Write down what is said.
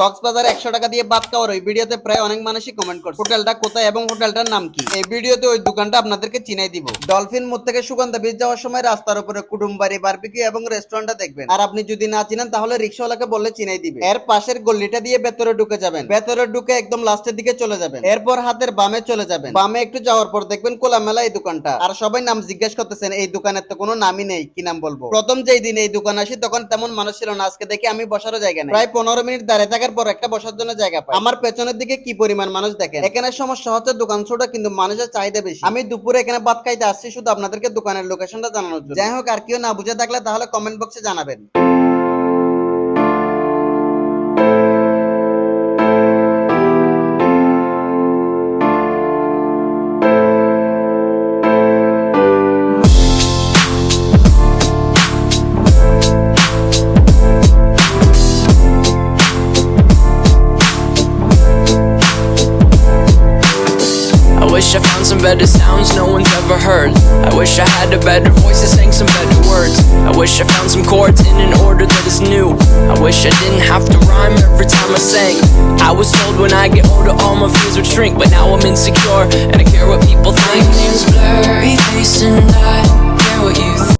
কক্সবাজার একশো টাকা দিয়ে বাদ খাওয়ার ওই ভিডিওতে প্রায় অনেক মানুষই কমেন্ট করছে। হোটেলটা কোথায় এবং হোটেলটার নাম কি? এই ভিডিওতে ওই দোকানটা আপনাদেরকে চিনাই দিব। ডলফিন মোড় থেকে সুগন্ধা বীজ যাওয়ার সময় রাস্তার উপরে কুটুমবাড়ি বারবিকিউ এবং রেস্টুরেন্টটা দেখবেন। আর আপনি যদি না চিনেন, তাহলে রিক্সাওয়ালাকে বললে চিনাই দিবে। এর পাশের গল্লিটা দিয়ে ভেতরে ঢুকে যাবেন। ভেতরে ঢুকে একদম লাস্টের দিকে চলে যাবেন। এরপর হাতের বামে চলে যাবেন। বামে একটু যাওয়ার পর দেখবেন কোলামেলা এই দোকানটা। আর সবাই নাম জিজ্ঞেস করতেছেন, এই দোকানের তো কোনো নামই নেই, কি নাম বলব? প্রথম যেই দিন এই দোকান আসি, তখন তেমন মানুষ ছিল না। আজকে দেখি আমি বসারও জায়গা নেই। প্রায় পনেরো মিনিট দাঁড়িয়ে থাকার পর একটা বসার জন্য জায়গা পাই। আমার পেছনের দিকে কি পরিমাণ মানুষ দেখেন? এখানে সমস্যা হচ্ছে দোকান ছোট, কিন্তু মানুষের চাহিদা বেশি। আমি দুপুরে এখানে ভাত খাইতে আসছি শুধু আপনাদেরকে দোকানের লোকেশনটা জানানোর জন্য। যাই হোক, আর কেউ না বুঝে থাকলে তাহলে কমেন্ট বক্সে জানাবেন। Wish I found some better sounds no one's ever heard. I wish I had a better voice that sang some better words. I wish I found some chords in an order that is new. I wish I didn't have to rhyme every time I sang. I was told when I get older all my fears would shrink, but now I'm insecure and I care what people think. My name's blurry